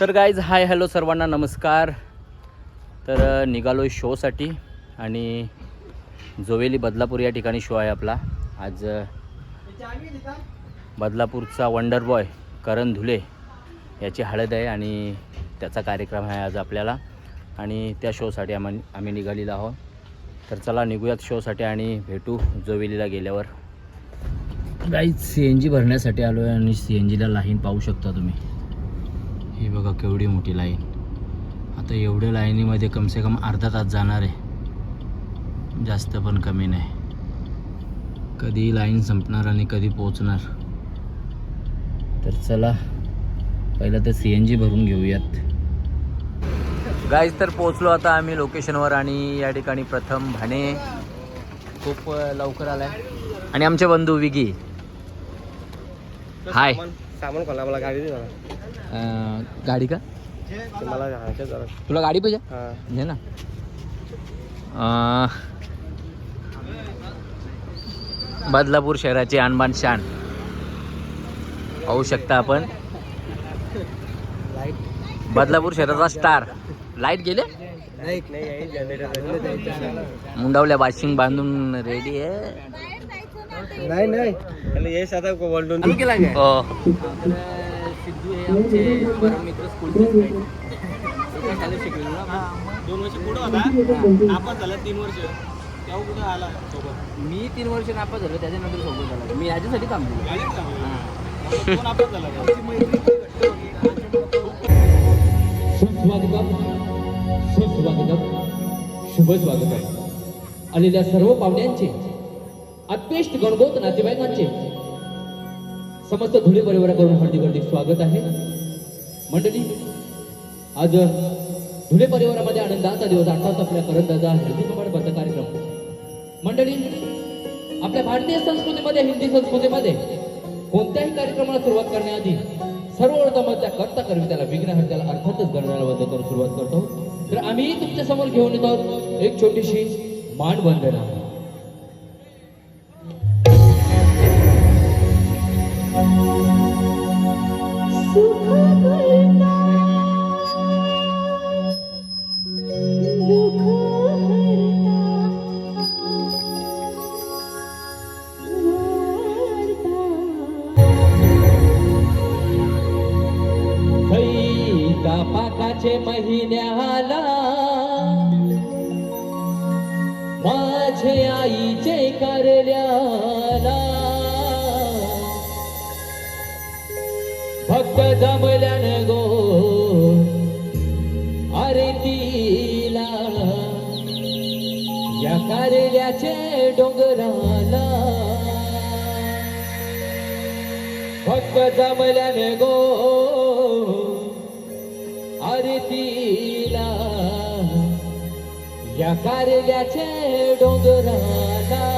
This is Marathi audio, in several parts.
तर गाईज हाय हॅलो सर्वांना नमस्कार. तर निघालो आहे शोसाठी आणि जोवेली बदलापूर या ठिकाणी शो आहे आपला. आज बदलापूरचा वंडर बॉय करण धुले याची हळद आहे आणि त्याचा कार्यक्रम आहे आज आपल्याला. आणि त्या शोसाठी आम्ही आम्ही निघालेलो आहोत. तर चला निघूयात शोसाठी आणि भेटू जोवेलीला गेल्यावर. गाईज सी एन जी भरण्यासाठी आलो आहे आणि सी एन जीला लाईन पाहू शकता तुम्ही. ही बघा केवढी मोठी लाईन. आता एवढ्या लाईनीमध्ये कमसे कम अर्धा तास जाणार आहे. जास्त पण कमी नाही. कधी लाईन संपणार आणि कधी पोचणार तर चला पहिलं तर सी एन जी भरून घेऊयात. गाईज तर पोचलो आता आम्ही लोकेशनवर आणि या ठिकाणी प्रथम भाणे खूप लवकर आलाय. आणि आमचे बंधू विगी. हाय सामान कोणा मला गाडी अ, गाडी का? मला जरा. तुला गाडी पाहिजे? हा. घे ना. अ, बदलापूर शहराची आणबान शान. पाहू शकता आपण. लाइट बदलापूर शहराचा स्टार. लाइट गेले? नाही नाही येईल जनरेटर मुंडावल्या बाशिंग बांधून रेडी आहे. नाही नाही. वळून हो सिद्धू हे. आमचे परम मित्र स्कूलचे दोन वर्ष पुढं होता? नापास झाला तीन वर्ष. तेव्हा कुठं आला सोबत? मी तीन वर्ष नापास झालो त्याच्यानंतर सोबत झाला. मी याच्यासाठी थांबलो चांगली. तो नापास झाला सुस्वागतम सुस्वागतम शुभ स्वागतम. आलेल्या सर्व पाहुण्यांचे अत्पेष्ट गणगोत नातेवाईकांचे समस्त धुळे परिवाराकडून हार्दिक हार्दिक स्वागत आहे. मंडळी आज धुळे परिवारामध्ये आनंदाचा दिवस आठवत आपल्या करंदाचा हळदीप्रमाणे बद्ध कार्यक्रम. मंडळी आपल्या भारतीय संस्कृतीमध्ये हिंदी संस्कृतीमध्ये कोणत्याही कार्यक्रमाला सुरुवात करण्याआधी सर्वप्रथम त्या कर्ता करवी त्याला विघ्न त्याला अर्थातच गणनाला बद्ध करून सुरुवात करतो. तर आम्ही तुमच्यासमोर घेऊन येतो एक छोटीशी मानवंदना या कारल्याचे डोंगराला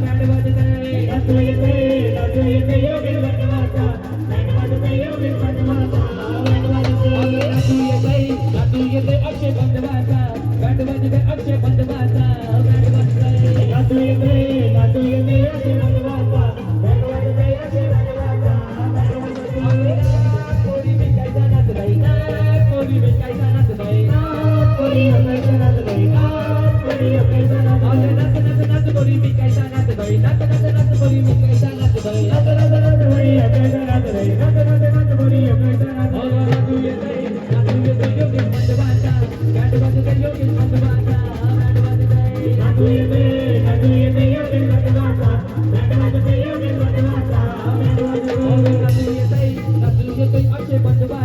ಬ್ಯಾಟ್ ಬಾಜುತ್ತೆ ಬಂಧುವ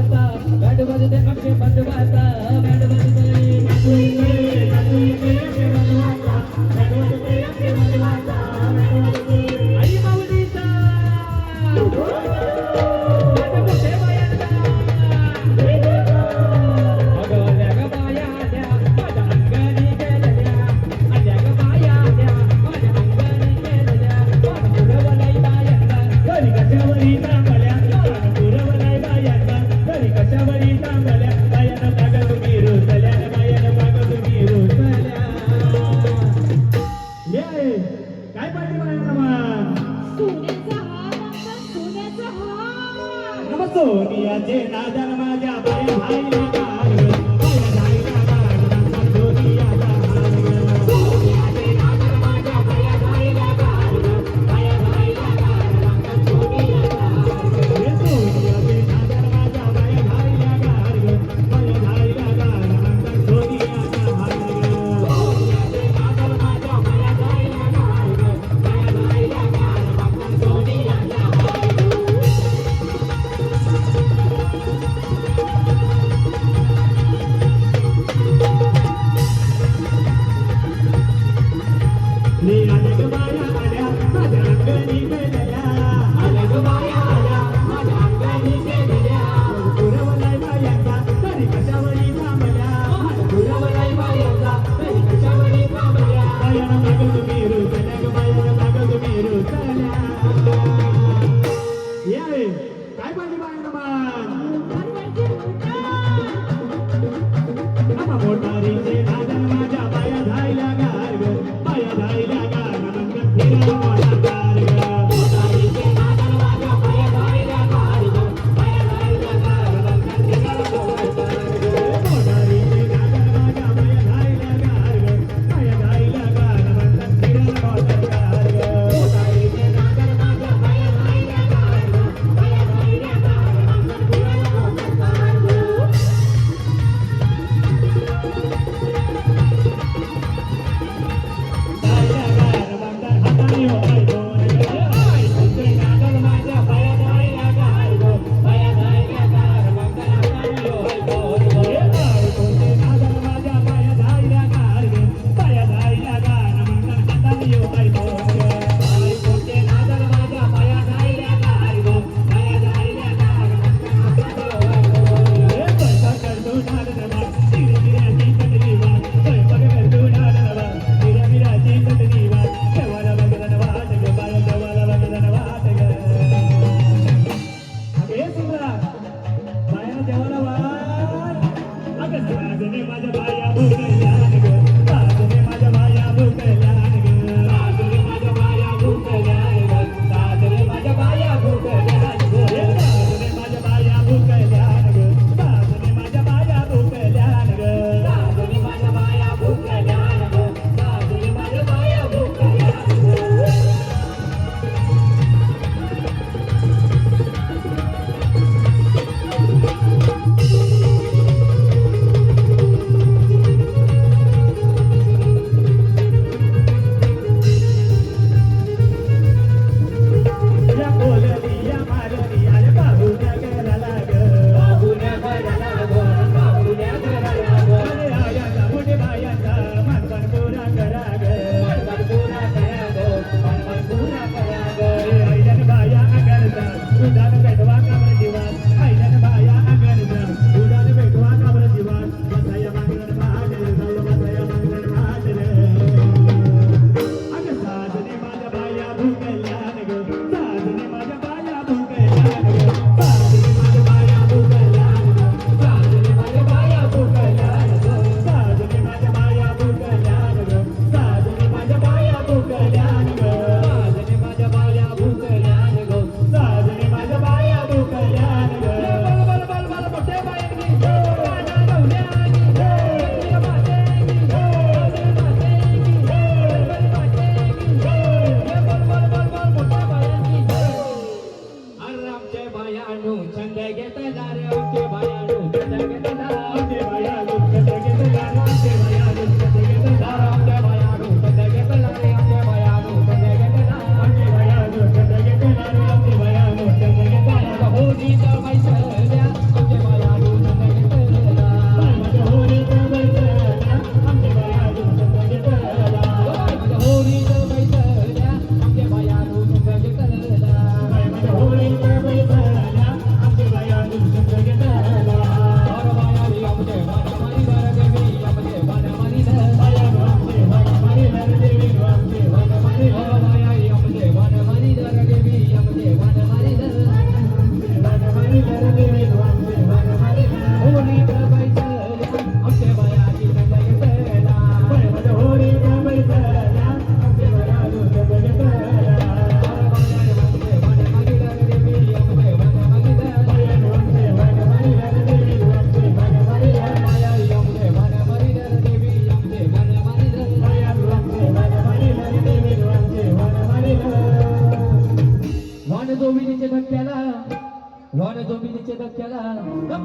दुबिनीचे दक्क्याला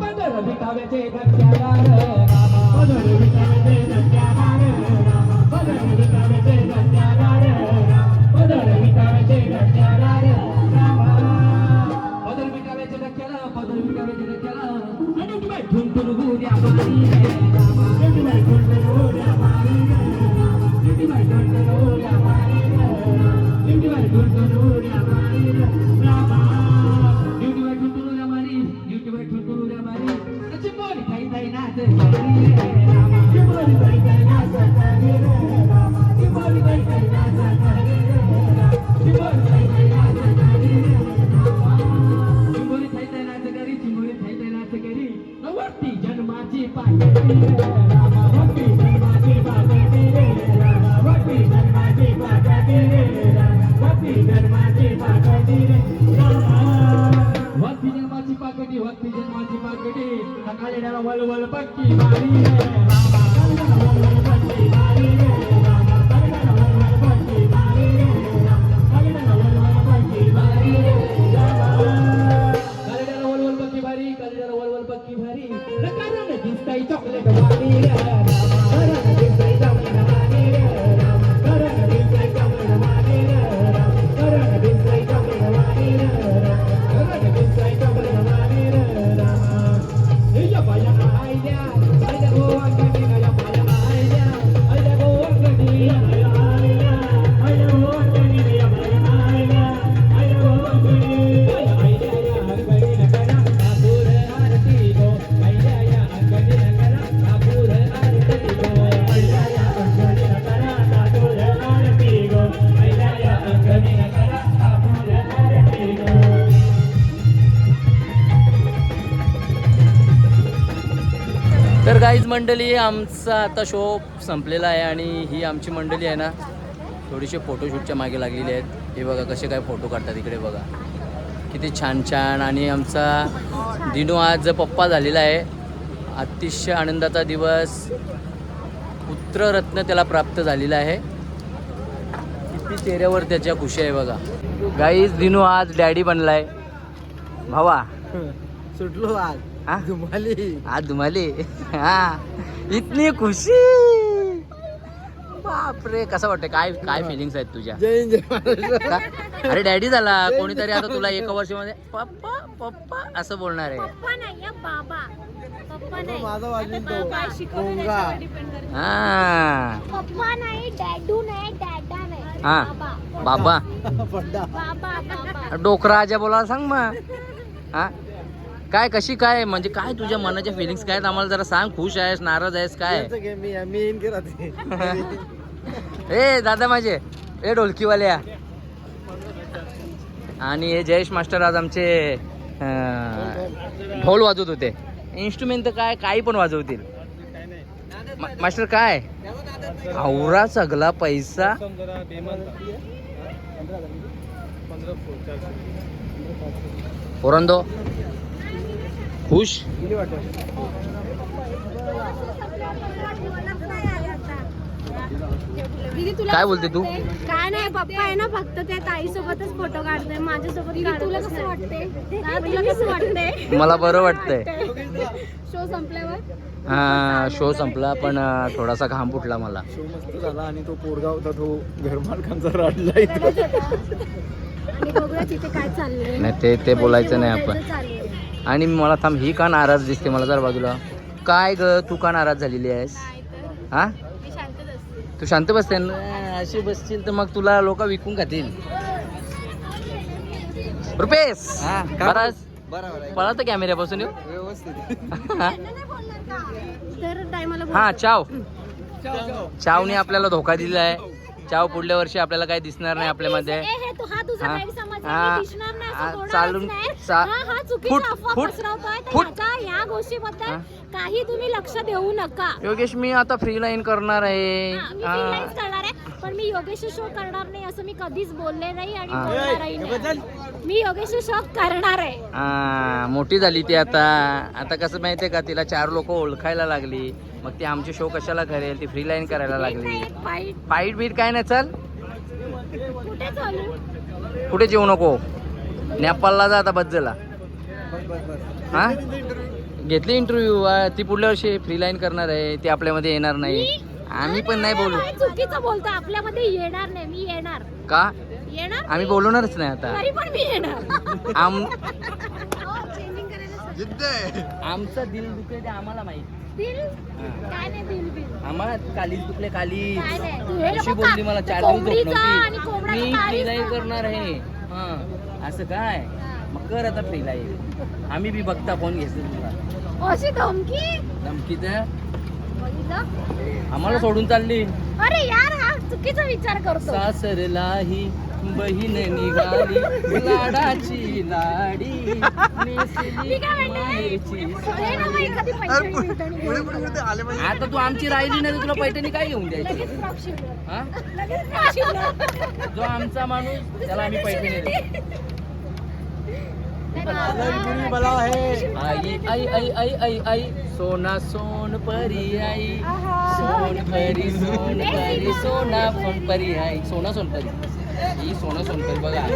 पंधरवी काव्याचे दक्क्याला रामा पंधरवी काव्याचे दक्क्याला नवती जन्माची पाकटी रामावती जन्माची पाकटी रामावती जन्माची पाकटी रामावती जन्माची पाकटी वक्ती जन्माची पाकटी वक्ती जन्माची मंडळी आमचा आता शो संपलेला आहे आणि ही आमची मंडळी आहे ना थोडीशी फोटोशूटच्या मागे लागलेली आहेत. हे बघा कसे काय फोटो काढतात इकडे बघा. किती छान छान. आणि आमचा दिनू आज पप्पा झालेला आहे. अतिशय आनंदाचा दिवस. पुत्ररत्न त्याला प्राप्त झालेला आहे. किती चेहऱ्यावर त्याच्या खुशी आहे बघा. गाईज दिनू आज डॅडी बनलाय. भावा. सुटलो आज. हा? तुम्हाला हा इतनी खुशी. बापरे कसं वाटतं काय काय फिलिंग्स आहेत तुझ्या? जय जय महाराष्ट्र. का? अरे डॅडी झाला. कोणीतरी आता तुला एका वर्षामध्ये पप्पा पप्पा असं बोलणार आहे. पप्पा नाही हं, बाबा. पप्पा नाही. माझा वाजून तो काय शिकवलं भोंगा. त्याच्यावर depend करतं. हा. पप्पा नाही डॅडू नाही डॅडा नाही. हा. बाबा. बाबा. पड्डा बाबा बाबा. डोकरा आजा बोलायला सांग मग. हा? काय कशी काय? म्हणजे काय तुझ्या मनाच्या फिलिंग्स काय? आहेत आम्हाला जरा सांग खुश आहेस नाराज आहेस काय? मी मी येईन की राहते ए दादा माझे. ए ढोलकीवाल्या आणि हे जयेश मास्टर आज आमचे अं, ढोल वाजवत होते. इन्स्ट्रुमेंट तर काय काही पण वाजवतील. मा- मास्टर काय? आवरा सगळा पैसा. पोरंदो. खुश? काय बोलते तू? काय नाही पप्पा आहे ना फक्त त्या ताई सोबतच फोटो काढते माझ्यासोबत तुला कसं वाटते तुला कसं वाटते मला बरं वाटतंय. शो संपल्यावर? हा शो संपला पण थोडासा घाम फुटला मला. शो मस्त झाला आणि तो पोरगा होता तो घरमालकांचा राडला इथं काय चाललंय. नाही ते ते बोलायचं नाही आपण. आणि मला थांब ही का नाराज दिसते मला जर बाजूला. काय ग तू का नाराज झालेली आहेस? हा? तू शांत बसते? ना अशी बसशील तर मग तुला लोक विकून खातील. रुपेश! हा, आहे पळा तर कॅमेऱ्यापासून येऊ. व्यवस्थित. हा? चाव. चावने आपल्याला धोका दिला आहे चाव पुढल्या वर्षी आपल्याला काही दिसणार नाही आपल्यामध्ये. हे हा हा. हा. हा, चालून-. चा- फुट- फुट- फुट. या गोष्टीबद्दल हा. काही तुम्ही लक्ष देऊ नका योगेश मी आता फ्री लाईन करणार आहे करणार आहे पण मी योगेश शो करणार नाही असं मी कधीच बोलले नाही आणि. बोलणारही नाही मी योगेश शो करणार आहे हा, मोठी झाली ती आता आता कसं माहितीये का तिला चार लोक ओळखायला लागली मग ती आमचे शो कशाला करेल ती फ्री लाईन करायला लागली एक फाईट फाईट बीट काय नाही चल कुठे चालू कुठे जेवू नको नेपाळला जा आता बज्जला हा? घेतली इंटरव्ह्यू ती पुढल्या वर्षी फ्री लाईन करणार आहे. ती आपल्यामध्ये येणार नाही. आम्ही पण नाही बोलू. चुकीचं बोलतो. आपल्यामध्ये येणार नाही. मी येणार. का? येणार? आम्ही बोलवणारच नाही आता. तरी पण मी येणार. आम करायला आमचं दिल दुखले ते आम्हाला माहिती. दिल? काय नाही दिल बिल. आम्हाला कालीच दुखले काली काय नाही. तू हे अशी लोकं बोलली का- मला चार दिवस झोप कोंबडीचा आणि नव्हती कोंबड्याचा मी फ्री लाईन. करणार आहे. हा. असं काय? मग कर आता फ्री लाईन आम्ही बी बघता कोण घेतो तुला. अशी धमकी? धमकी तर? आम्हाला सोडून चालली. अरे यार हा चुकीचा विचार करतो. सासरलाही बहीण निघाली. लाडाची लाडी नेसली मी काय म्हणते? माहेरची हे ना मग एखादी पैठणी बिठणी. आता तू आमची राहिली नाही तुला पैठणी काय घेऊन द्यायची. हा. जो आमचा माणूस त्याला आम्ही पैठणी आई आई आई आई आई आई सोना सोन परी आई सोन परी सोन परी सोना फोन परी आई सोना सोन परी ही सोना सोन परी बघा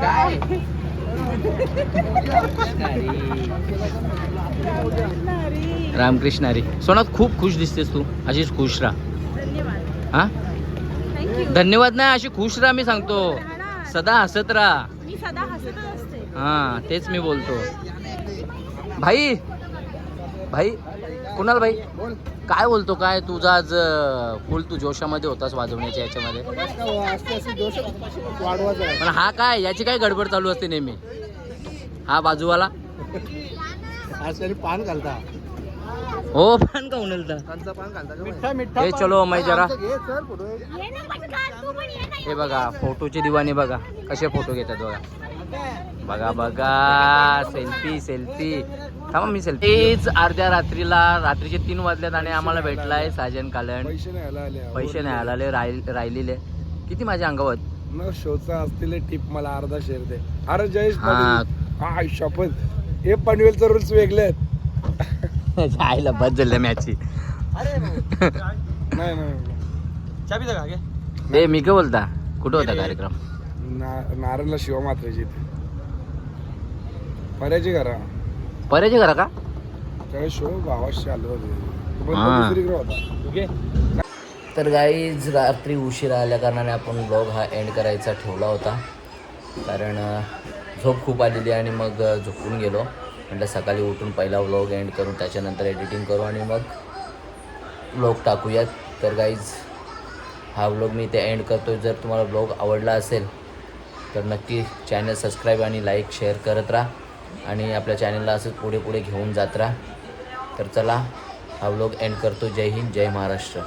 काय रामकृष्ण हरी सोना खूप खुश दिसतेस तू. अशीच खुश राहा. हा? धन्यवाद नाही अशी खुश राहा मी सांगतो. सदा हसत राहा. मी सदा हसतच असते. हा तेच मी बोलतो. भाई भाई कुणाल भाई? काय बोलतो काय? तुझा आज फुल तू जोशामध्ये होतास वाजवण्याच्या याच्यामध्ये. पण हा काय? याची काय गडबड चालू असते नेहमी? हा बाजूवाला? पान घालता. हो का उनलता पान मिठ्ठा हे चलो मै जरा. घे सर फोटो ये ना पटकन तू पण ये ना हे बघा फोटोची दिवाणी बघा कसे फोटो घेतात बघा. बघा बघा सेल्फी सेल्फी थांबा मी सेल्फी तेच अर्ध्या रात्रीला रात्रीचे तीन वाजल्यात आणि आम्हाला भेटलाय साजन कालन. पैसे नाही आला आले पैसे नाही आलेले राहिल राहिलेले. किती माझ्या अंगावर? न शोचा असतील टिप मला अर्धा शेअर दे. अरे जयेश हा. हा शपथ. हे पनवेलचे रूल्स वेगळे आहेत. आईला बस झालं मॅचची अरे नाही नाही चाबी का घे ते मी काय बोलता? कुठं होता कार्यक्रम? ना- नारायणला शिवा मात्राची. पर्याची करा पर्याचे करा का? शो गावाशी आलो होते. तो पण हा. दुसरीकडे होता. ओके. तर गाईज रात्री उशिरा आल्या कारणाने आपण ब्लॉग हा एंड करायचा ठेवला होता. कारण अ, झोप खूप आलेली आणि मग अ, झोपून गेलो. म्हटलं सकाळी उठून पहिला व्लॉग एंड करून त्याच्यानंतर एडिटिंग करू आणि मग व्लॉग टाकूयात. तर गाईज हा व्लॉग मी इथे एंड करतो जर तुम्हाला ब्लॉग आवडला असेल तर नक्की चॅनल सबस्क्राईब आणि लाईक शेअर करत राहा. आणि आपल्या चॅनलला असंच पुढे पुढे घेऊन जात राहा. तर चला हा व्लॉग एंड करतो. जय हिंद जय महाराष्ट्र.